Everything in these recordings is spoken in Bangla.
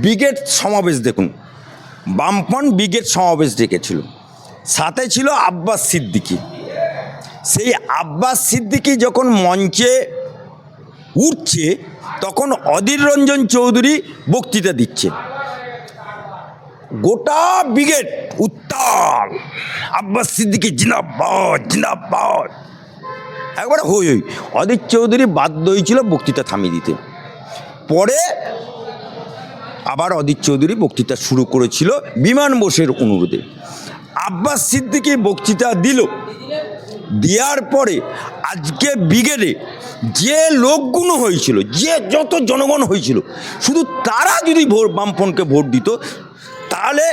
ব্রিগেড সমাবেশ দেখুন। বামফ্রন্ট ব্রিগেড সমাবেশ ডেকেছিল। সাথে ছিল আব্বাস সিদ্দিকী। সেই আব্বাস সিদ্দিকী যখন মঞ্চে উঠছে, তখন অধীর রঞ্জন চৌধুরী বক্তৃতা দিচ্ছে। গোটা ব্রিগেড উত্তাল। আব্বাস সিদ্দিকী জিনাবাদ জিনাবাদ একবারে হই হই। অধীর চৌধুরী বাধ্য হয়েছিল বক্তৃতা থামিয়ে দিতে। পরে আবার অধীর চৌধুরী বক্তৃতা শুরু করেছিল বিমান বোসের অনুরোধে। আব্বাস সিদ্দিকী বক্তৃতা দিল। দেওয়ার পরে আজকে ব্রিগেডে যে লোকগুলো হয়েছিল, যে যত জনগণ হয়েছিল, শুধু তারা যদি ভোট, বামফ্রন্টকে ভোট দিত, তাহলে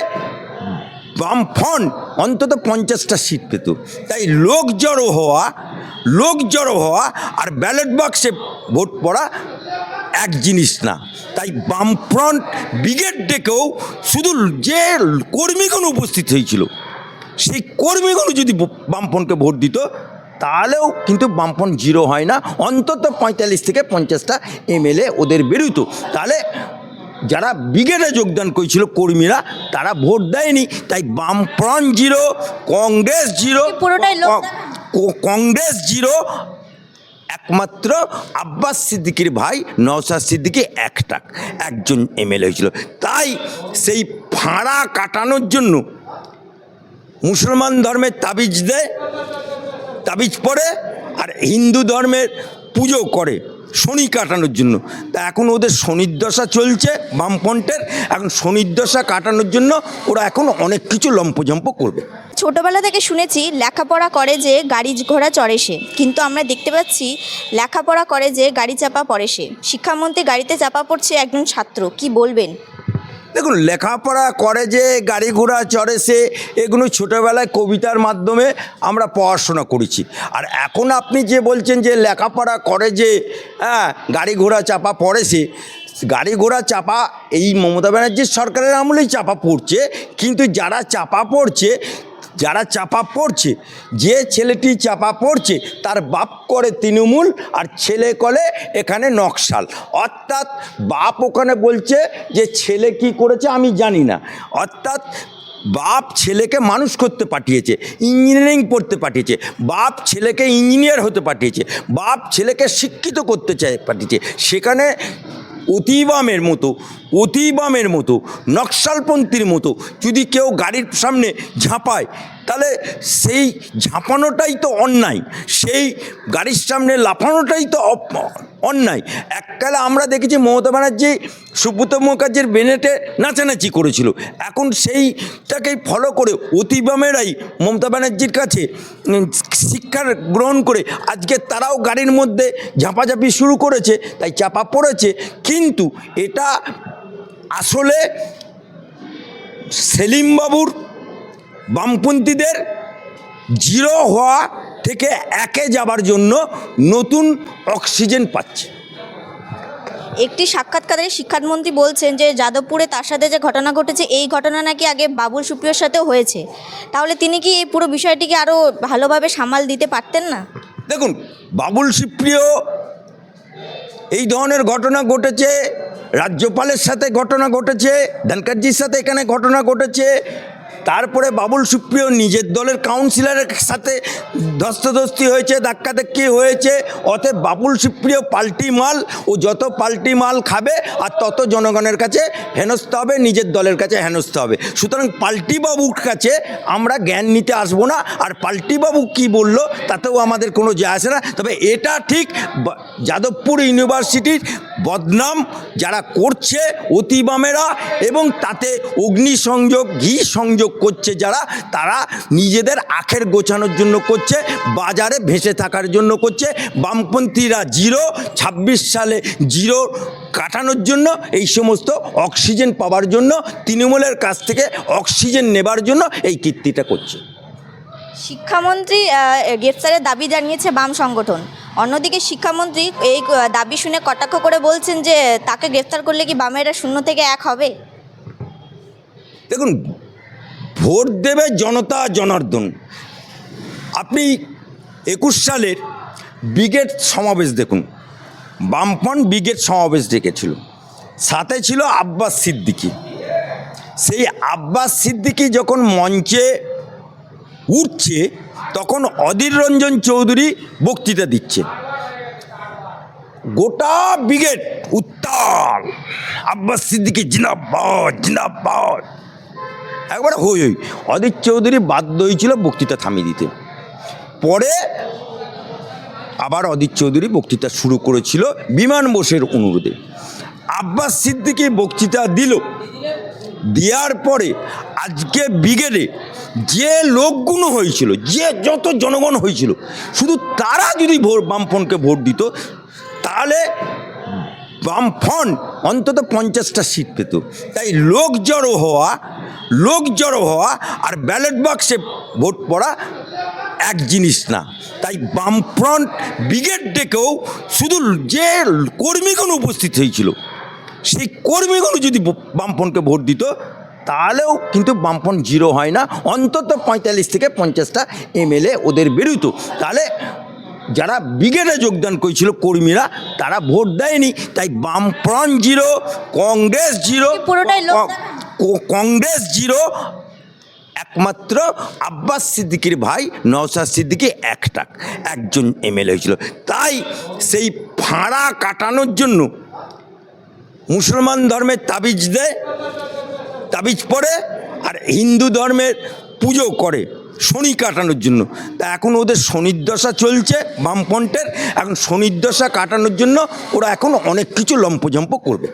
বামফ্রন্ট অন্তত পঞ্চাশটা সিট পেত। তাই লোক জড়ো হওয়া, লোক জড়ো হওয়া আর ব্যালট বাক্সে ভোট পড়া এক জিনিস না। তাই বামফ্রন্ট ব্রিগেড ডেকেও শুধু যে কর্মীগণ উপস্থিত হয়েছিল সেই কর্মীগুলো যদি বামফ্রন্টকে ভোট দিত তাহলেও কিন্তু বামফ্রন্ট জিরো হয় না। অন্তত পঁয়তাল্লিশ থেকে পঞ্চাশটা এমএলএ ওদের বেরোতো তাহলে যারা ব্রিগেডে যোগদান করেছিল কর্মীরা তারা ভোট দেয়নি। তাই বামফ্রন্ট zero Congress zero Congress zero একমাত্র আব্বাস সিদ্দিকির ভাই নওসাদ সিদ্দিকি একটা, একজন এমএলএ হয়েছিল। তাই সেই ফাঁড়া কাটানোর জন্য মুসলমান ধর্মের তাবিজ দেয়, তাবিজ পড়ে, আর হিন্দু ধর্মের পুজো করে শনি কাটানোর জন্য। তা এখন ওদের শনির চলছে বামফ্রন্টের। এখন শনির দশা কাটানোর জন্য ওরা এখন অনেক কিছু লম্পজম্প করবে। ছোটবেলা থেকে শুনেছি, লেখাপড়া করে যে গাড়ি ঘোড়া চড়ে সে। কিন্তু আমরা দেখতে পাচ্ছি, লেখাপড়া করে যে গাড়ি চাপা পড়ে সে। শিক্ষামন্ত্রী গাড়িতে চাপা পড়ছে একজন ছাত্র। কি বলবেন? দেখুন, লেখাপড়া করে যে, গাড়ি ঘোড়া চড়ে সে, এগুলো ছোটোবেলায় কবিতার মাধ্যমে আমরা পড়াশোনা করেছি। আর এখন আপনি যে বলছেন যে, লেখাপড়া করে যে হ্যাঁ গাড়ি ঘোড়া চাপা পড়ে সে, গাড়ি ঘোড়া চাপা, এই মমতা ব্যানার্জির সরকারের আমলেই চাপা পড়ছে, কিন্তু যারা চাপা পড়ছে যারা চাপা পড়ছে, যে ছেলেটি চাপা পড়ছে, তার বাপ করে তৃণমূল আর ছেলে করে এখানে নকশাল। অর্থাৎ বাপ ওখানে বলছে যে ছেলে কি করেছে আমি জানি না। অর্থাৎ বাপ ছেলেকে মানুষ করতে পাঠিয়েছে, ইঞ্জিনিয়ারিং পড়তে পাঠিয়েছে, বাপ ছেলেকে ইঞ্জিনিয়ার হতে পাঠিয়েছে, বাপ ছেলেকে শিক্ষিত করতে চায় পাঠিয়েছে। সেখানে অতিবামের মতো অতিবামের মতো নকশালপন্থীর মতো যদি কেউ গাড়ির সামনে ঝাঁপায় তাহলে সেই ঝাঁপানোটাই তো অন্যায় সেই গাড়ির সামনে লাফানোটাই তো অন্যায়। এককালে আমরা দেখেছি মমতা ব্যানার্জি সুব্রত মুখার্জির বেনেটে নাচানাচি করেছিল। এখন সেইটাকেই ফলো করে অতিবামেরাই মমতা ব্যানার্জির কাছে উম, শিক্ষা গ্রহণ করে আজকে তারাও গাড়ির মধ্যে ঝাঁপাঝাঁপি শুরু করেছে তাই চাপা পড়েছে। কিন্তু এটা আসলে সেলিমবাবুর বামপন্থীদের জিরো হওয়া থেকে একে যাবার জন্য নতুন অক্সিজেন পাচ্ছে। একটি সাক্ষাৎকারে শিক্ষামন্ত্রী বলছেন যে যাদবপুরে তার সাথে যে ঘটনা ঘটেছে এই ঘটনা নাকি আগে বাবুল সুপ্রিয়র সাথেও হয়েছে। তাহলে তিনি কি এই পুরো বিষয়টিকে আরও ভালোভাবে সামাল দিতে পারতেন না? দেখুন বাবুল সুপ্রিয় এই ধরনের ঘটনা ঘটেছে রাজ্যপালের সাথে ঘটনা ঘটেছে ধনকরজির সাথে এখানে ঘটনা ঘটেছে তারপরে বাবুল সুপ্রিয় নিজের দলের কাউন্সিলরের সাথে ধস্তাধস্তি হয়েছে ধাক্কাধাক্কি হয়েছে, অতএব বাবুল সুপ্রিয় পাল্টি মাল, ও যত পাল্টি মাল খাবে আর তত জনগণের কাছে হেনস্থ হবে, নিজের দলের কাছে হেনস্থ হবে। সুতরাং পাল্টি বাবুর কাছে আমরা জ্ঞান নিতে আসব না, আর পাল্টি বাবু কি বলল তাতেও আমাদের কোনো যায় আসে না। তবে এটা ঠিক যাদবপুর ইউনিভার্সিটির বদনাম যারা করছে অতিবামেরা এবং তাতে অগ্নিসংযোগ, ঘি সংযোগ করছে যারা, তারা নিজেদের আখের গোছানোর জন্য করছে, বাজারে ভেসে থাকার জন্য করছে, বামপন্থীরা জিরো, ছাব্বিশ সালে জিরো কাটানোর জন্য, এই সমস্ত অক্সিজেন পাওয়ার জন্য, তৃণমূলের কাছ থেকে অক্সিজেন নেবার জন্য এই কীর্তিটা করছে। শিক্ষামন্ত্রী আহ, গ্রেফতারের দাবি জানিয়েছে বাম সংগঠন। অন্যদিকে শিক্ষামন্ত্রী এই দাবি শুনে কটাক্ষ করে বলছেন যে তাকে গ্রেফতার করলে কি বামেরা শূন্য থেকে এক হবে? দেখুন ভোট দেবে জনতা জনার্দন। আপনি একুশ সালের ব্রিগেড সমাবেশ দেখুন। বামফ্রন্ট ব্রিগেড সমাবেশ ডেকেছিল। সাথে ছিল আব্বাস সিদ্দিকি। সেই আব্বাস সিদ্দিকি যখন মঞ্চে উঠছে, তখন অধীর রঞ্জন চৌধুরী বক্তৃতা দিচ্ছে গোটা ব্রিগেড উত্তাল। আব্বাস সিদ্দিকী জিনাবাদ জিনাবাদ একবারে হই হই। অধীর চৌধুরী বাধ্য হয়েছিল বক্তৃতা থামিয়ে দিতে। পরে আবার অধীর চৌধুরী বক্তৃতা শুরু করেছিল বিমান বোসের অনুরোধে। আব্বাস সিদ্দিকী বক্তৃতা দিল। দেওয়ার পরে আজকে ব্রিগেডে যে লোকগুলো হয়েছিল, যে যত জনগণ হয়েছিল, শুধু তারা যদি ভোট, বামফ্রন্টকে ভোট দিত, তাহলে বামফ্রন্ট অন্তত পঞ্চাশটা সিট পেত। তাই লোক জড়ো হওয়া, লোক জড়ো হওয়া আর ব্যালট বাক্সে ভোট পড়া এক জিনিস না। তাই বামফ্রন্ট ব্রিগেড ডেকেও শুধু যে কর্মীগণ উপস্থিত হয়েছিল সেই কর্মীগুলো যদি ব- বামফ্রন্টকে ভোট দিত তাহলেও কিন্তু বামফ্রন্ট জিরো হয় না। অন্তত পঁয়তাল্লিশ থেকে পঞ্চাশটা এমএলএ ওদের বেরোতো তাহলে যারা ব্রিগেডে যোগদান করেছিল কর্মীরা তারা ভোট দেয়নি। তাই বামফ্রন্ট zero Congress zero Congress zero একমাত্র আব্বাস সিদ্দিকির ভাই নওসাদ সিদ্দিকি একটা একজন এমএলএ হয়েছিল। তাই সেই ফাঁড়া কাটানোর জন্য মুসলমান ধর্মের তাবিজ দেয়, তাবিজ পরে আর হিন্দু ধর্মের পুজো করে শনি কাটানোর জন্য। তা এখন ওদের শনির্দশা চলছে বামপন্টের এখন শনির্দশা কাটানোর জন্য ওরা এখন অনেক কিছু লম্পজম্প করবে।